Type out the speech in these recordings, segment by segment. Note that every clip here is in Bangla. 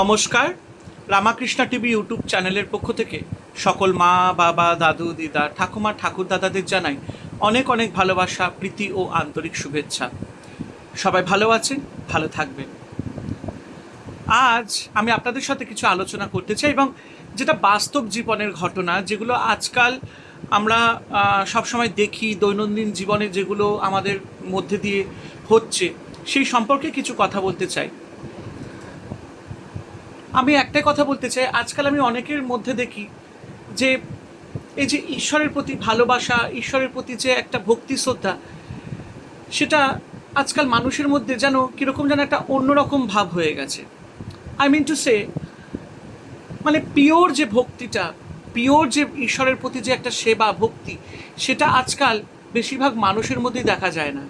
নমস্কার, রামাকৃষ্ণা টিভি ইউটিউব চ্যানেলের পক্ষ থেকে সকল মা, বাবা, দাদু, দিদা, ঠাকুমা, ঠাকুর দাদাদের জানাই অনেক অনেক ভালোবাসা, প্রীতি ও আন্তরিক শুভেচ্ছা। সবাই ভালো আছেন, ভালো থাকবেন। আজ আমি আপনাদের সাথে কিছু আলোচনা করতে চাই এবং যেটা বাস্তব জীবনের ঘটনা, যেগুলো আজকাল আমরা সবসময় দেখি, দৈনন্দিন জীবনে যেগুলো আমাদের মধ্যে দিয়ে হচ্ছে, সেই সম্পর্কে কিছু কথা বলতে চাই। আমি একটাই কথা বলতে চাই, আজকাল আমি অনেকের মধ্যে দেখি যে এই যে ঈশ্বরের প্রতি ভালোবাসা, ঈশ্বরের প্রতি যে একটা ভক্তি শ্রদ্ধা, সেটা আজকাল মানুষের মধ্যে যেন কীরকম যেন একটা অন্যরকম ভাব হয়ে গেছে। আই মিন টু সে মানে পিওর যে ভক্তিটা পিওর যে ঈশ্বরের প্রতি যে একটা সেবা, ভক্তি, সেটা আজকাল বেশিরভাগ মানুষের মধ্যেই দেখা যায় না।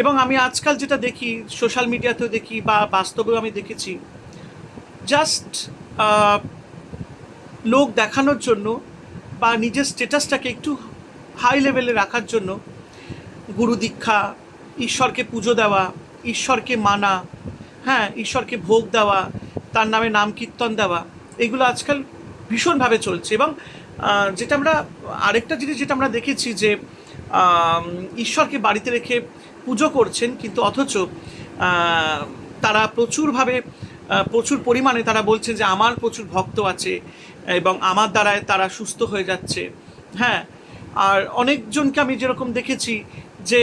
এবং আমি আজকাল যেটা দেখি সোশ্যাল মিডিয়াতেও দেখি বা বাস্তবেও আমি দেখেছি জাস্ট লোক দেখানোর জন্য বা নিজের স্টেটাসটাকে একটু হাই লেভেলে রাখার জন্য গুরু দীক্ষা, ঈশ্বরকে পুজো দেওয়া, ঈশ্বরকে মানা হ্যাঁ ঈশ্বরকে ভোগ দেওয়া, তার নামে নাম কীর্তন দেওয়া, এগুলো আজকাল ভীষণভাবে চলছে এবং যেটা আমরা, আরেকটা জিনিস যেটা আমরা দেখেছি যে ঈশ্বরকে বাড়িতে রেখে পুজো করছেন, কিন্তু অথচ তারা প্রচুরভাবে প্রচুর পরিমাণে তারা বলছেন যে আমার প্রচুর ভক্ত আছে এবং আমার দ্বারায় তারা সুস্থ হয়ে যাচ্ছে। হ্যাঁ আর অনেকজনকে আমি যেরকম দেখেছি যে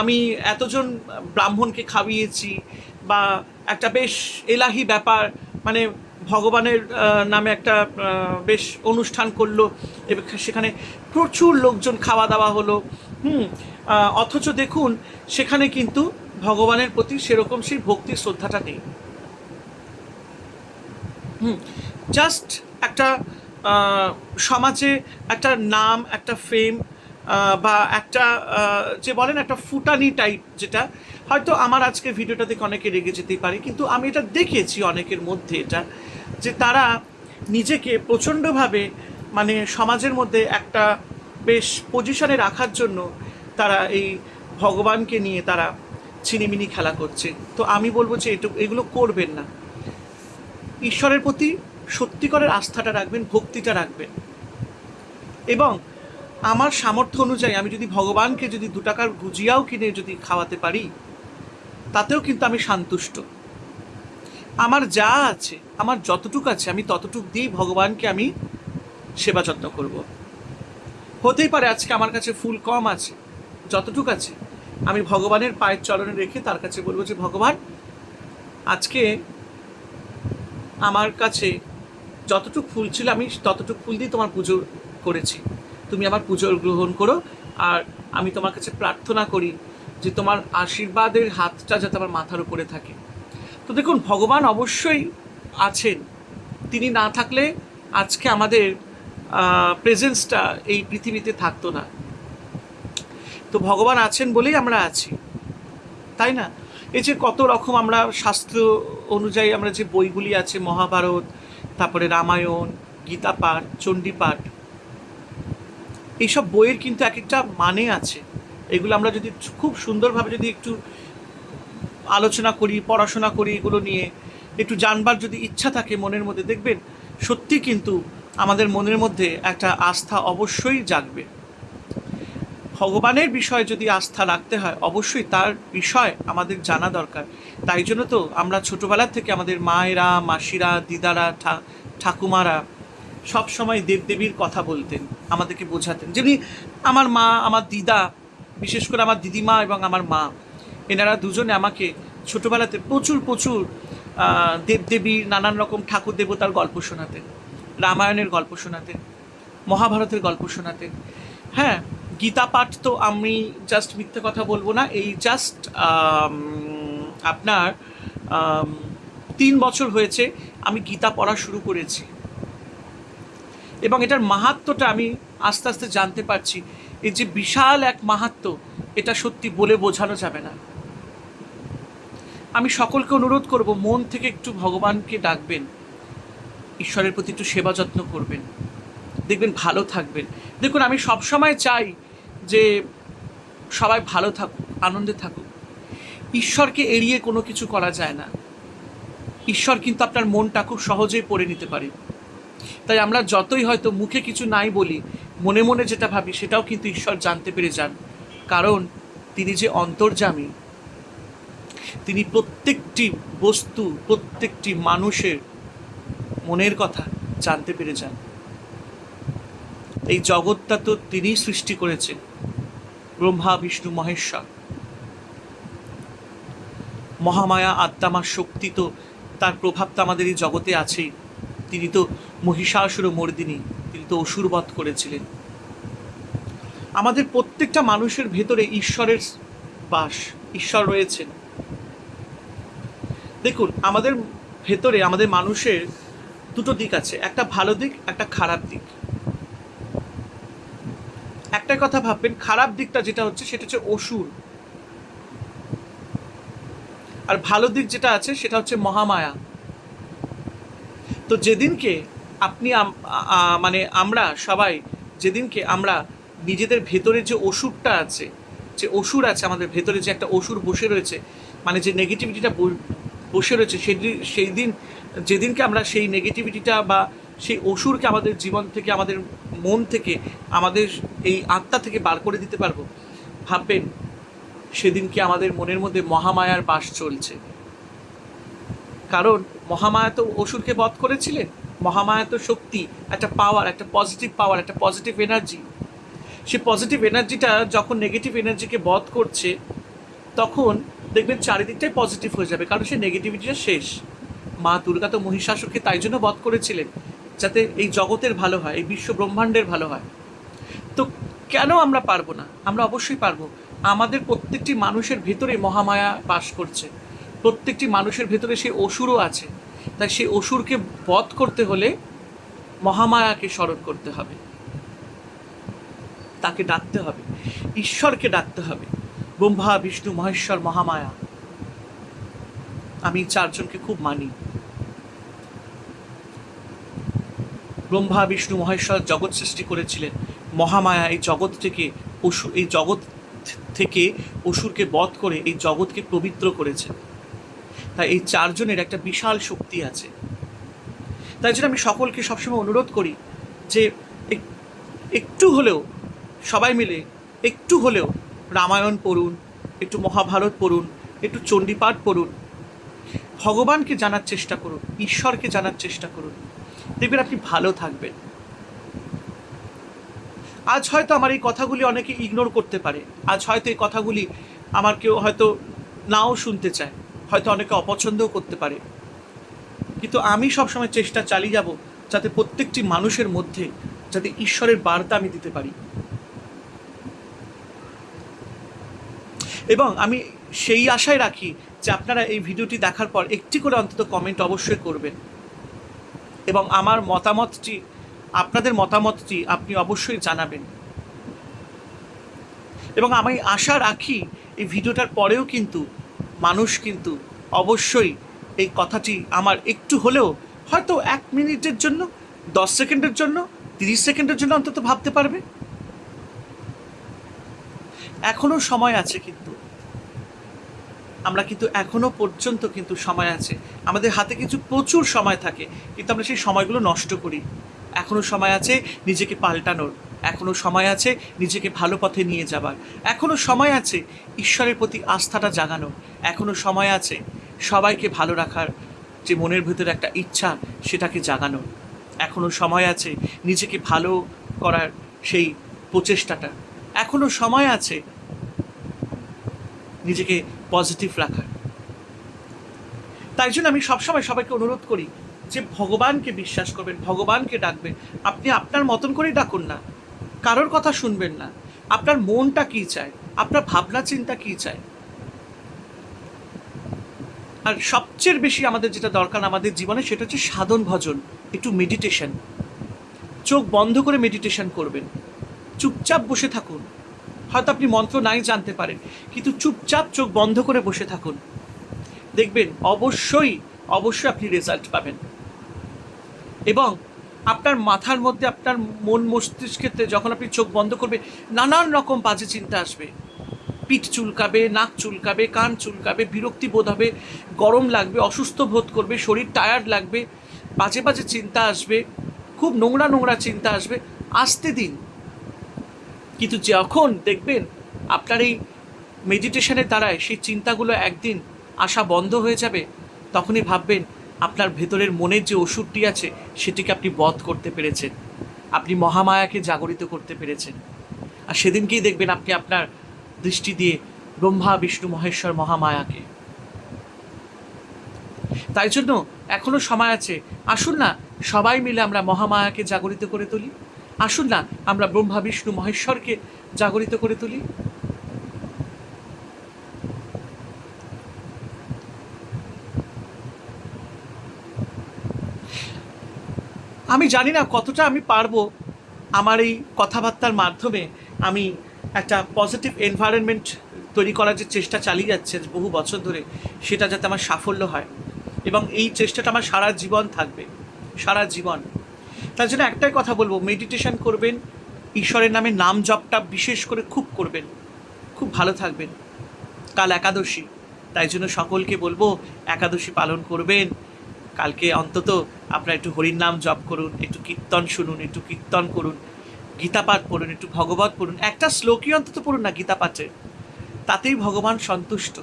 আমি এতজন ব্রাহ্মণকে খাইয়েছি বা একটা বেশ এলাহি ব্যাপার মানে ভগবানের নামে একটা বেশ অনুষ্ঠান করল এবং সেখানে প্রচুর লোকজন খাওয়া দাওয়া হলো হুম অথচ দেখুন, সেখানে কিন্তু ভগবানের প্রতি সেরকম সেই ভক্তি শ্রদ্ধাটা নেই। হুম জাস্ট একটা সমাজে একটা নাম, একটা ফেম বা একটা যে বলেন একটা ফুটানি টাইপ যেটা, হয়তো আমার আজকে ভিডিওটা দেখে অনেকে রেগে যেতেই পারে, কিন্তু আমি এটা দেখেছি অনেকের মধ্যে এটা, যে তারা নিজেকে প্রচণ্ডভাবে মানে সমাজের মধ্যে একটা বেশ পজিশনে রাখার জন্য তারা এই ভগবানকে নিয়ে তারা ছিনিমিনি খেলা করছে। তো আমি বলব যে এটু এগুলো করবেন না। ঈশ্বরের প্রতি সত্যিকারের আস্থাটা রাখবেন, ভক্তিটা রাখবেন। এবং আমার সামর্থ্য অনুযায়ী আমি যদি ভগবানকে যদি দু টাকার গুজিয়াও কিনে যদি খাওয়াতে পারি, তাতেও কিন্তু আমি সন্তুষ্ট। আমার যা আছে, আমার যতটুকু আছে, আমি ততটুক দিয়েই ভগবানকে আমি সেবা যত্ন করব। হতেই পারে আজকে আমার কাছে ফুল কম আছে, যতটুক আছে। আমি ভগবানের পায়ের চরণে রেখে তার কাছে বলব যে, ভগবান, আজকে আমার কাছে যতটুক ফুল ছিল, আমি ততটুক ফুল দিয়ে তোমার পুজো করেছি। তুমি আমার পুজো গ্রহণ করো আর আমি তোমার কাছে প্রার্থনা করি যে, তোমার আশীর্বাদের হাতটা যাতে আমার মাথার উপরে থাকে। তো দেখুন, ভগবান অবশ্যই আছেন। তিনি না থাকলে আজকে আমাদের প্রেজেন্সটা এই পৃথিবীতে থাকতো না। তো ভগবান আছেন বলেই আমরা আছি। তাই না? এই যে কত রকম আমরা শাস্ত্র অনুযায়ী আমরা যে বইগুলি আছে, মহাভারত, তারপরে রামায়ণ, গীতা পাঠ, চণ্ডী পাঠ, এইসব বইয়ের কিন্তু এক একটা মানে আছে। এগুলো আমরা যদি খুব সুন্দরভাবে যদি একটু আলোচনা করি, পড়াশোনা করি এগুলো নিয়ে, একটু জানবার যদি ইচ্ছা থাকে মনের মধ্যে, দেখবেন সত্যি কিন্তু আমাদের মনের মধ্যে একটা আস্থা অবশ্যই জাগবে। ভগবানের বিষয়ে যদি আস্থা রাখতে হয়, অবশ্যই তার বিষয় আমাদের জানা দরকার। তাই জন্য তো আমরা ছোটোবেলার থেকে আমাদের মায়েরা, মাসিরা, দিদারা ঠাকুমারা সব সময় দেবদেবীর কথা বলতেন, আমাদেরকে বোঝাতেন। যেমনি আমার মা, আমার দিদা, বিশেষ করে আমার দিদিমা এবং আমার মা, এনারা দুজনে আমাকে ছোটোবেলাতে প্রচুর প্রচুর দেবদেবীর নানান রকম ঠাকুর দেবতার গল্প শোনাতেন। রামায়ণের গল্প শোনাতেন মহাভারতের গল্প শোনাতেন হ্যাঁ গীতা পাঠ তো আমি জাস্ট মিথ্যে কথা বলব না, এই জাস্ট আপনার তিন বছর হয়েছে আমি গীতা পড়া শুরু করেছি। এবং এটার মাহাত্ম্যটা আমি আস্তে আস্তে জানতে পারছি, এই যে বিশাল এক মাহাত্ম্য এটা সত্যি বলে বোঝানো যাবে না। আমি সকলকে অনুরোধ করব, মন থেকে একটু ভগবানকে ডাকবেন। ঈশ্বরের প্রতি একটু সেবা যত্ন করবেন। দেখবেন ভালো থাকবেন। দেখুন, আমি সবসময় চাই যে সবাই ভালো থাকুক, আনন্দে থাকুক। ঈশ্বরকে এড়িয়ে কোনো কিছু করা যায় না। ঈশ্বর কিন্তু আপনার মনটা খুব সহজেই পড়ে নিতে পারে। তাই আমরা যতই হয়তো মুখে কিছু নাই বলি, মনে মনে যেটা ভাবি, সেটাও কিন্তু ঈশ্বর জানতে পেরে যান। কারণ তিনি যে অন্তর্জামী তিনি প্রত্যেকটি বস্তু, প্রত্যেকটি মানুষের মনের কথা জানতে পেরে যান এই জগৎটা তো তিনিই সৃষ্টি করেছেন, ব্রহ্মা, বিষ্ণু, মহেশ্বর। মহামায়া আত্মামার শক্তি তো, তার প্রভাব তো আমাদের এই জগতে আছেই। তিনি তো মহিষাসুর মর্দিনী, তিনি তো অসুরবধ করেছিলেন। আমাদের প্রত্যেকটা মানুষের ভেতরে ঈশ্বরের বাস, ঈশ্বর রয়েছেন। দেখুন, আমাদের ভেতরে, আমাদের মানুষের দুটো দিক আছে, একটা ভালো দিক, একটা খারাপ দিক। একটা কথা ভাববেন, খারাপ দিকটা যেটা হচ্ছে সেটা হচ্ছে অসুর। আর ভালো দিক যেটা আছে সেটা হচ্ছে মহামায়া। তো যেদিনকে আপনি মানে আমরা সবাই, যেদিনকে আমরা নিজেদের ভেতরে যে অসুরটা আছে, যে অসুর আছে আমাদের ভেতরে যে একটা অসুর বসে রয়েছে মানে যে নেগেটিভিটিটা বসে রয়েছে সেদিন সেই দিন, যেদিনকে আমরা সেই নেগেটিভিটিটা বা সেই অসুরকে আমাদের জীবন থেকে, আমাদের মন থেকে, আমাদের এই আত্মা থেকে বার করে দিতে পারব, ভাববেন সেদিনকে আমাদের মনের মধ্যে মহামায়ার বাস চলছে। কারণ মহামায়া তো অসুরকে বধ করেছিলেন। মহামায়া তো শক্তি, একটা পাওয়ার একটা পজিটিভ পাওয়ার একটা পজিটিভ এনার্জি সে পজিটিভ এনার্জিটা যখন নেগেটিভ এনার্জিকে বধ করছে, তখন দেখবেন চারিদিকটাই পজিটিভ হয়ে যাবে, কারণ সে নেগেটিভিটিটা শেষ। মা দুর্গা তো মহিষাসুরকে তাই জন্য বধ করেছিলেন, যাতে এই জগতের ভালো হয়, এই বিশ্ব ব্রহ্মাণ্ডের ভালো হয়। তো কেন আমরা পারব না? আমরা অবশ্যই পারব। আমাদের প্রত্যেকটি মানুষের ভেতরে মহামায়া বাস করছে। প্রত্যেকটি মানুষের ভেতরে সেই অসুরও আছে। তাই সেই অসুরকে বধ করতে হলে মহামায়াকে স্মরণ করতে হবে। তাকে ডাকতে হবে। ঈশ্বরকে ডাকতে হবে। ব্রহ্মা, বিষ্ণু, মহেশ্বর, মহামায়া। আমি চারজনকে খুব মানি। ব্রহ্মা, বিষ্ণু, মহেশ্বর জগৎ সৃষ্টি করেছিলেন। মহামায়া এই জগৎ থেকে অসুর এই জগৎ থেকে অসুরকে বধ করে এই জগৎকে পবিত্র করেছেন তাই এই চারজনের একটা বিশাল শক্তি আছে। তাই জন্য আমি সকলকে সবসময় অনুরোধ করি যে একটু হলেও, সবাই মিলে একটু হলেও রামায়ণ পড়ুন, একটু মহাভারত পড়ুন, একটু চণ্ডীপাঠ পড়ুন। ভগবানকে জানার চেষ্টা করুন, ঈশ্বরকে জানার চেষ্টা করুন। দেখবেন আপনি ভালো থাকবেন। আজ হয়তো আমার এই কথাগুলি অনেকে ইগনোর করতে পারে। আজ হয়তো এই কথাগুলি আমার কেউ হয়তো নাও শুনতে চায়, হয়তো অনেকে অপছন্দও করতে পারে। কিন্তু আমি সবসময় চেষ্টা চালিয়ে যাব যাতে প্রত্যেকটি মানুষের মধ্যে যাতে ঈশ্বরের বার্তা আমি দিতে পারি। এবং আমি সেই আশায় রাখি যে আপনারা এই ভিডিওটি দেখার পর একটি করে অন্তত কমেন্ট অবশ্যই করবেন। এবং আমার মতামতটি, আপনাদের মতামতটি আপনি অবশ্যই জানাবেন। এবং আমি আশা রাখি এই ভিডিওটার পরেও কিন্তু মানুষ কিন্তু অবশ্যই এই কথাটি আমার একটু হলেও হয়তো এক মিনিটের জন্য, দশ সেকেন্ডের জন্য, তিরিশ সেকেন্ডের জন্য অন্তত ভাবতে পারবে। এখনও সময় আছে কিন্তু। আমরা কিন্তু এখনও পর্যন্ত কিন্তু সময় আছে। আমাদের হাতে কিছু প্রচুর সময় থাকে, কিন্তু আমরা সেই সময়গুলো নষ্ট করি। এখনও সময় আছে নিজেকে পাল্টানোর। এখনও সময় আছে নিজেকে ভালো পথে নিয়ে যাবার। এখনও সময় আছে ঈশ্বরের প্রতি আস্থাটা জাগানো। এখনও সময় আছে সবাইকে ভালো রাখার যে মনের ভিতরে একটা ইচ্ছা, সেটাকে জাগানোর এখনও সময় আছে নিজেকে ভালো করার সেই প্রচেষ্টাটা। এখনও সময় আছে নিজেকে পজিটিভ রাখার। তাই জন্য আমি সবসময় সবাইকে অনুরোধ করি যে ভগবানকে বিশ্বাস করবেন, ভগবানকে ডাকবেন। আপনি আপনার মতন করেই ডাকুন না। কারোর কথা শুনবেন না। আপনার মনটা কি চায়? আপনার ভাবনা, চিন্তা কি চায়? আর সবচেয়ে বেশি আমাদের যেটা দরকার আমাদের জীবনে সেটা হচ্ছে সাধন, ভজন, একটু মেডিটেশন চোখ বন্ধ করে মেডিটেশন করবেন। চুপচাপ বসে থাকুন। হয়তো আপনি মন্ত্র নাই জানতে পারেন, কিন্তু চুপচাপ চোখ বন্ধ করে বসে থাকুন। দেখবেন অবশ্যই অবশ্যই আপনি রেজাল্ট পাবেন। এবং আপনার মাথার মধ্যে, আপনার মন মস্তিষ্কেতে যখন আপনি চোখ বন্ধ করবে, নানান রকম বাজে চিন্তা আসবে। পিঠ চুলকাবে, নাক চুলকাবে, কান চুলকাবে, বিরক্তি বোধ হবে, গরম লাগবে, অসুস্থ বোধ করবে, শরীর টায়ার্ড লাগবে, বাজে বাজে চিন্তা আসবে, খুব নোংরা নোংরা চিন্তা আসবে। আসতে দিন। কিন্তু যখন দেখবেন আপনার এই মেডিটেশনের দ্বারায় সেই চিন্তাগুলো একদিন আসা বন্ধ হয়ে যাবে, তখনই ভাববেন আপনার ভেতরের মনের যে ওষুধটি আছে, সেটিকে আপনি বধ করতে পেরেছেন। আপনি মহামায়াকে জাগরিত করতে পেরেছেন। আর সেদিনকেই দেখবেন আপনি আপনার দৃষ্টি দিয়ে ব্রহ্মা, বিষ্ণু, মহেশ্বর, মহামায়াকে। তাই জন্য এখনও সময় আছে। আসুন না, সবাই মিলে আমরা মহামায়াকে জাগরিত করে তুলি। আসুন না, আমরা ব্রহ্মা, বিষ্ণু, মহেশ্বরকে জাগরিত করে তুলি। আমি জানি না কতটা আমি পারব আমার এই কথাবার্তার মাধ্যমে আমি একটা পজিটিভ এনভায়রনমেন্ট তৈরি করার যে চেষ্টা চালিয়ে যাচ্ছে বহু বছর ধরে, সেটা যাতে আমার সাফল্য হয়। এবং এই চেষ্টাটা আমার সারা জীবন থাকবে, সারা জীবন। তার জন্য একটাই কথা বলব মেডিটেশন করবেন, ঈশ্বরের নামে নাম জপটা বিশেষ করে খুব করবেন, খুব ভালো থাকবেন। কাল একাদশী, তাই জন্য সকলকে বলব, একাদশী পালন করবেন। কালকে অন্তত আপনারা একটু হরির নাম জপ করুন, একটু কীর্তন শুনুন, একটু কীর্তন করুন, গীতা পাঠ পড়ুন, একটু ভগবত পড়ুন। একটা শ্লোকই অন্তত পড়ুন না গীতা পাঠে, তাতেই ভগবান সন্তুষ্ট।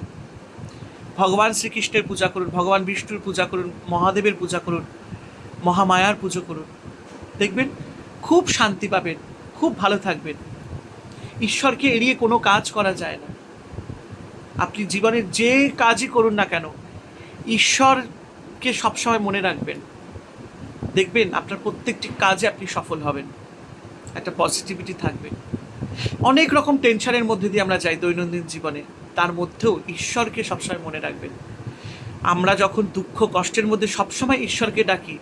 ভগবান শ্রীকৃষ্ণের পূজা করুন, ভগবান বিষ্ণুর পূজা করুন, মহাদেবের পূজা করুন, মহামায়ার পুজো করুন। দেখবেন খুব শান্তি পাবেন, খুব ভালো থাকবেন। ঈশ্বরকে এড়িয়ে কোনো কাজ করা যায় না। আপনি জীবনের যে কাজই করুন না কেন, ঈশ্বরকে সবসময় মনে রাখবেন। দেখবেন আপনার প্রত্যেকটি কাজে আপনি সফল হবেন। একটা পজিটিভিটি থাকবে। অনেক রকম টেনশনের মধ্যে দিয়ে আমরা যাই দৈনন্দিন জীবনে, তার মধ্যেও ঈশ্বরকে সবসময় মনে রাখবেন। আমরা যখন দুঃখ, কষ্টের মধ্যে সবসময় ঈশ্বরকে ডাকি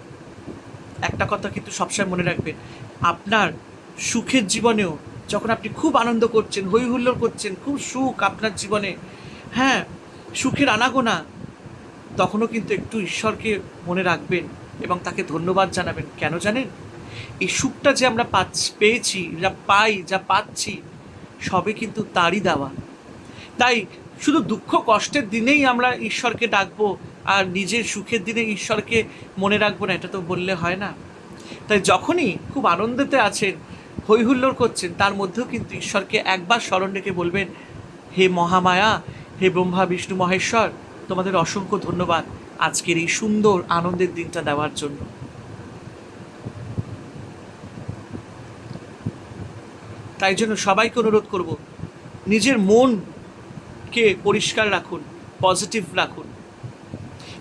একটা কথা কিন্তু সবসময় মনে রাখবেন, আপনার সুখের জীবনেও যখন আপনি খুব আনন্দ করছেন হই হুল্লোড় করছেন, খুব সুখ আপনার জীবনে হ্যাঁ সুখের আনাগোনা, তখনও কিন্তু একটু ঈশ্বরকে মনে রাখবেন এবং তাকে ধন্যবাদ জানাবেন। কেন জানেন? এই সুখটা যে আমরা পাচ্ছি পেয়েছি, যা পাই, যা পাচ্ছি সবে কিন্তু তারই দেওয়া। তাই শুধু দুঃখ কষ্টের দিনেই আমরা ঈশ্বরকে ডাকবো আর নিজের সুখের দিনে ঈশ্বরকে মনে রাখব না, এটা তো বললে হয় না। তাই যখনই খুব আনন্দেতে আছেন হই হুল্লোড় করছেন, তার মধ্যেও কিন্তু ঈশ্বরকে একবার স্মরণ রেখে বলবেন, হে মহামায়া, হে ব্রহ্মা, বিষ্ণু, মহেশ্বর, তোমাদের অসংখ্য ধন্যবাদ আজকের এই সুন্দর আনন্দের দিনটা দেওয়ার জন্য। তাই জন্য সবাইকে অনুরোধ করব, নিজের মনকে পরিষ্কার রাখুন, পজিটিভ রাখুন।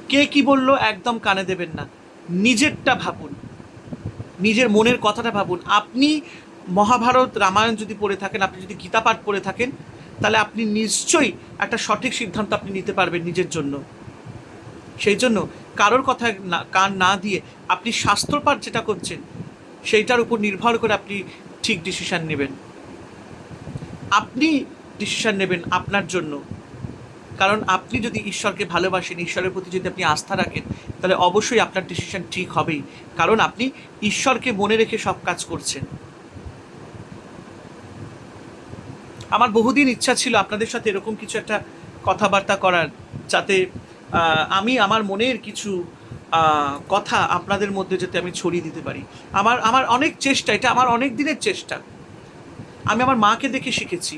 কে কি বলল একদম কানে দেবেন না। নিজেরটা ভাবুন। নিজের মনের কথাটা ভাবুন। আপনি মহাভারত রামায়ণ যদি পড়ে থাকেন, আপনি যদি গীতা পাঠ পড়ে থাকেন, তাহলে আপনি নিশ্চয়ই একটা সঠিক সিদ্ধান্ত আপনি নিতে পারবেন নিজের জন্য। সেই জন্য কারোর কথা না, কান না দিয়ে আপনি শাস্ত্রপাঠ যেটা করছেন, সেইটার উপর নির্ভর করে আপনি ঠিক ডিসিশান নেবেন। আপনি ডিসিশান নেবেন আপনার জন্য। কারণ আপনি যদি ঈশ্বরকে ভালোবাসেন, ঈশ্বরের প্রতি যদি আপনি আস্থা রাখেন, তাহলে অবশ্যই আপনার ডিসিশন ঠিক হবেই। কারণ আপনি ঈশ্বরকে মনে রেখে সব কাজ করছেন। আমার বহুদিন ইচ্ছা ছিল আপনাদের সাথে এরকম কিছু একটা কথাবার্তা করার, যাতে আমি আমার মনের কিছু কথা আপনাদের মধ্যে যাতে আমি ছড়িয়ে দিতে পারি। আমার আমার অনেক চেষ্টা, এটা আমার অনেক দিনের চেষ্টা। আমি আমার মাকে দেখে শিখেছি।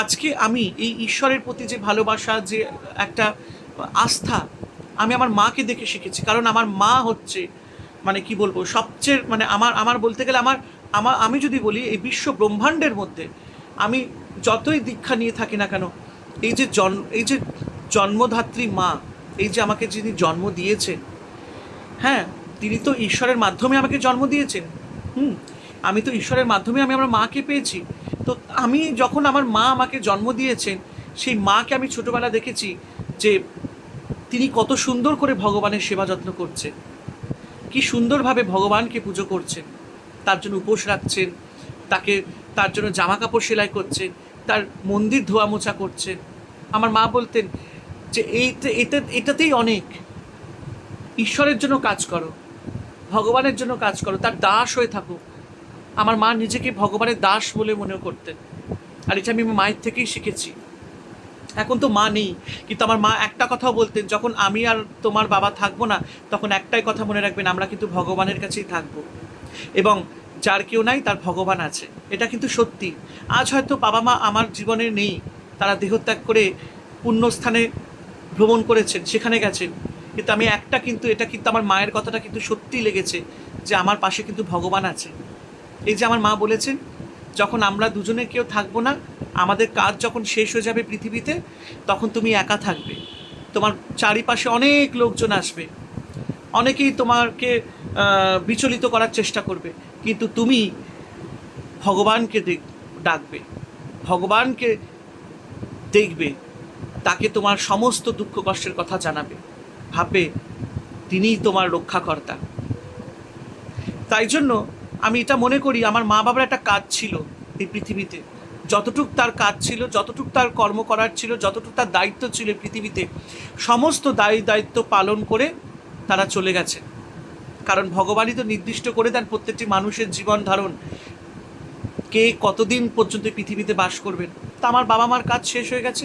আজকে আমি এই ঈশ্বরের প্রতি যে ভালোবাসা, যে একটা আস্থা আমি আমার মাকে দেখে শিখেছি। কারণ আমার মা হচ্ছে মানে কি বলব, সবচেয়ে মানে আমার আমার বলতে গেলে আমার আমার, আমি যদি বলি, এই বিশ্ব ব্রহ্মাণ্ডের মধ্যে আমি যতই দীক্ষা নিয়ে থাকি না কেন, এই যে জন্ম এই যে জন্মধাত্রী মা, এই যে আমাকে যিনি জন্ম দিয়েছেন হ্যাঁ তিনি তো ঈশ্বরের মাধ্যমে আমাকে জন্ম দিয়েছেন। হুম, আমি তো ঈশ্বরের মাধ্যমে আমি আমার মাকে পেয়েছি। তো আমি যখন আমার মা আমাকে জন্ম দিয়েছেন, সেই মাকে আমি ছোটোবেলা দেখেছি যে তিনি কত সুন্দর করে ভগবানের সেবা যত্ন করছেন। কি সুন্দরভাবে ভগবানকে পুজো করছেন। তার জন্য উপোস রাখছেন, তাকে, তার জন্য জামা কাপড় সেলাই করছেন, তার মন্দির ধোয়া মোছা করছেন। আমার মা বলতেন যে এইতে এটা, এটাতেই অনেক। ঈশ্বরের জন্য কাজ করো, ভগবানের জন্য কাজ করো, তার দাস হয়ে থাকো। আমার মা নিজেকে ভগবানের দাস বলে মনে করতেন। আর এটা আমি মায়ের থেকেই শিখেছি। এখন তো মা নেই, কিন্তু আমার মা একটা কথাও বলতেন, যখন আমি আর তোমার বাবা থাকব না, তখন একটাই কথা মনে রাখবেন, আমরা কিন্তু ভগবানের কাছেই থাকব। এবং যার কেউ নাই, তার ভগবান আছে। এটা কিন্তু সত্যি। আজ হয়তো বাবা মা আমার জীবনে নেই, তারা দেহত্যাগ করে পুণ্যস্থানে ভ্রমণ করেছেন, সেখানে গেছেন। কিন্তু আমি একটা কিন্তু, এটা কিন্তু আমার মায়ের কথাটা কিন্তু সত্যিই লেগেছে যে আমার পাশে কিন্তু ভগবান আছে। এই যে আমার মা বলেছেন, যখন আমরা দুজনে কেউ থাকব না, আমাদের কাজ যখন শেষ হয়ে যাবে পৃথিবীতে, তখন তুমি একা থাকবে। তোমার চারিপাশে অনেক লোকজন আসবে। অনেকেই তোমাকে বিচলিত করার চেষ্টা করবে। কিন্তু তুমি ভগবানকে ডাকবে। ভগবানকে দেখবে। তাকে তোমার সমস্ত দুঃখ কষ্টের কথা জানাবে। ভাববে, তিনিই তোমার রক্ষাকর্তা। তাই জন্য আমি এটা মনে করি, আমার মা বাবার একটা কাজ ছিল এই পৃথিবীতে। যতটুক তার কাজ ছিল, যতটুক তার কর্ম করার ছিল, যতটুক তার দায়িত্ব ছিল পৃথিবীতে, সমস্ত দায়ী দায়িত্ব পালন করে তারা চলে গেছে। কারণ ভগবানই তো নির্দিষ্ট করে দেন প্রত্যেকটি মানুষের জীবন ধারণ। কে কতদিন পর্যন্ত পৃথিবীতে বাস করবেন? তা আমার বাবা মার কাজ শেষ হয়ে গেছে।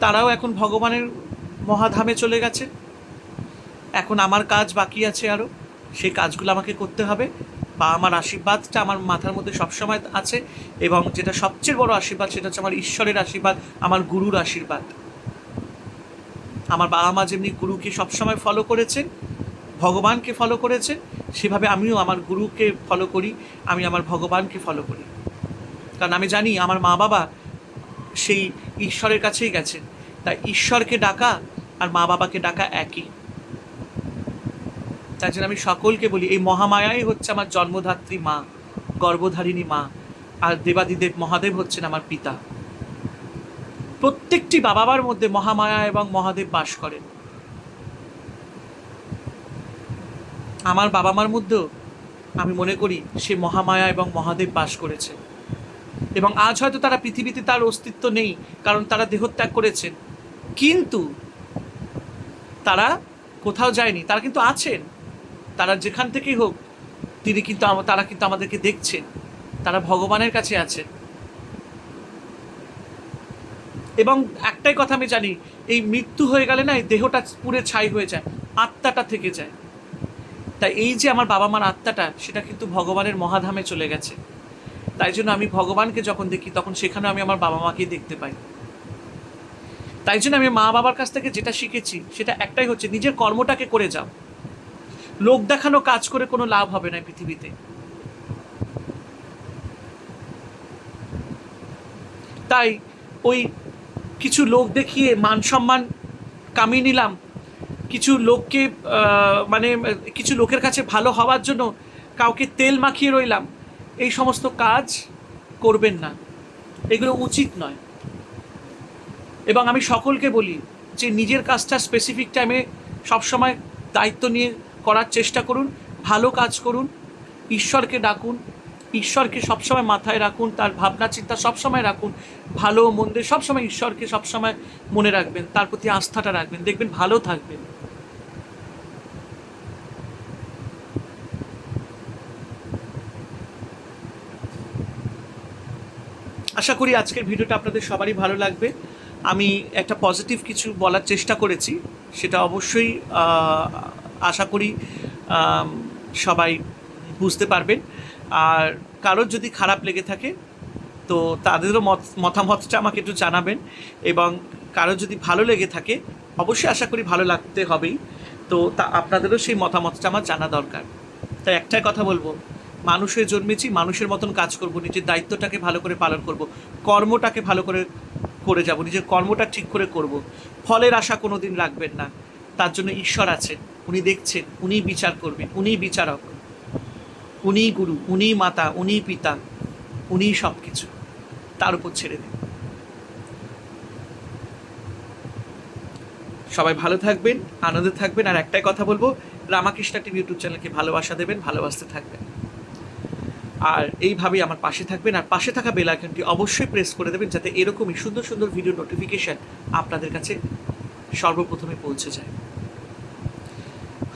তারাও এখন ভগবানের মহাধামে চলে গেছে। এখন আমার কাজ বাকি আছে আরও সেই কাজগুলো আমাকে করতে হবে। বা আমার আশীর্বাদটা আমার মাথার মধ্যে সবসময় আছে এবং যেটা সবচেয়ে বড় আশীর্বাদ সেটা হচ্ছে আমার ঈশ্বরের আশীর্বাদ, আমার গুরুর আশীর্বাদ। আমার বাবা মা যেমনি গুরুকে সবসময় ফলো করেছেন, ভগবানকে ফলো করেছেন, সেভাবে আমিও আমার গুরুকে ফলো করি, আমি আমার ভগবানকে ফলো করি। কারণ আমি জানি আমার মা বাবা সেই ঈশ্বরের কাছেই গেছেন। তাই ঈশ্বরকে ডাকা আর মা বাবাকে ডাকা একই। তাই জন্য আমি সকলকে বলি, এই মহামায়াই হচ্ছে আমার জন্মধাত্রী মা, গর্ভধারিণী মা, আর দেবাদিদেব মহাদেব হচ্ছেন আমার পিতা। প্রত্যেকটি বাবার মধ্যে মহামায়া এবং মহাদেব বাস করেন। আমার বাবা মার মধ্যেও আমি মনে করি সে মহামায়া এবং মহাদেব বাস করেছে। এবং আজ হয়তো তারা পৃথিবীতে তার অস্তিত্ব নেই, কারণ তারা দেহত্যাগ করেছেন। কিন্তু তারা কোথাও যায়নি, তারা কিন্তু আছেন। তারা যেখান থেকেই হোক, তিনি কিন্তু তারা কিন্তু আমাদেরকে দেখছেন। তারা ভগবানের কাছে আছে। এবং একটাই কথা আমি জানি, এই মৃত্যু হয়ে গেলে না এই দেহটা পুরে ছাই হয়ে যায়, আত্মাটা থেকে যায়। তাই এই যে আমার বাবা মার আত্মাটা, সেটা কিন্তু ভগবানের মহাধামে চলে গেছে। তাই জন্য আমি ভগবানকে যখন দেখি, তখন সেখানে আমি আমার বাবা মাকেই দেখতে পাই। তাই জন্য আমি মা বাবার কাছ থেকে যেটা শিখেছি, সেটা একটাই হচ্ছে, নিজের কর্মটাকে করে যাও। লোক দেখানো কাজ করে কোনো লাভ হবে না পৃথিবীতে। তাই ওই কিছু লোক দেখিয়ে মান সম্মান কামিয়ে নিলাম, কিছু লোককে মানে কিছু লোকের কাছে ভালো হওয়ার জন্য কাউকে তেল মাখিয়ে রইলাম, এই সমস্ত কাজ করবেন না। এগুলো উচিত নয়। এবং আমি সকলকে বলি যে নিজের কাজটা স্পেসিফিক টাইমে সবসময় দায়িত্ব নিয়ে করার চেষ্টা করুন, ভালো কাজ করুন, ঈশ্বরকে ডাকুন, ঈশ্বরকে সবসময় মাথায় রাখুন, তার ভাবনা, চিন্তা সবসময় রাখুন, ভালো মন্দে সবসময় ঈশ্বরকে সবসময় মনে রাখবেন, তার প্রতি আস্থাটা রাখবেন, দেখবেন ভালো থাকবেন। আশা করি আজকের ভিডিওটা আপনাদের সবারই ভালো লাগবে। আমি একটা পজিটিভ কিছু বলার চেষ্টা করেছি, সেটা অবশ্যই আশা করি সবাই বুঝতে পারবেন। আর কারোর যদি খারাপ লেগে থাকে, তো তাদেরও মত, মতামতটা আমাকে একটু জানাবেন এবং কারও যদি ভালো লেগে থাকে, অবশ্যই আশা করি ভালো লাগতে হবেই। তো তা, আপনাদেরও সেই মতামতটা আমার জানা দরকার। তাই একটাই কথা বলব মানুষের জন্মেছি, মানুষের মতন কাজ করব, নিজের দায়িত্বটাকে ভালো করে পালন করব, কর্মটাকে ভালো করে করে যাব, নিজের কর্মটা ঠিক করে করব। ফলের আশা কোনো দিন রাখবেন না, তার জন্য ঈশ্বর আছেন। উনি দেখছেন উনি বিচার করবেন উনি বিচারক উনি গুরু উনি মাতা উনি পিতা উনি সব কিছু তার উপর ছেড়ে দেন। সবাই ভালো থাকবেন, আনন্দে থাকবেন, আর একটাই কথা বলব, রামাকৃষ্ণ টিভি ইউটিউব চ্যানেলকে ভালোবাসা দেবেন, ভালোবাসতে থাকবেন। আর এইভাবেই আমার পাশে থাকবেন, আর পাশে থাকা বেল আইকনটি অবশ্যই প্রেস করে দেবেন, যাতে এরকমই সুন্দর সুন্দর ভিডিও নোটিফিকেশন আপনাদের কাছে সর্বপ্রথমে পৌঁছে যায়।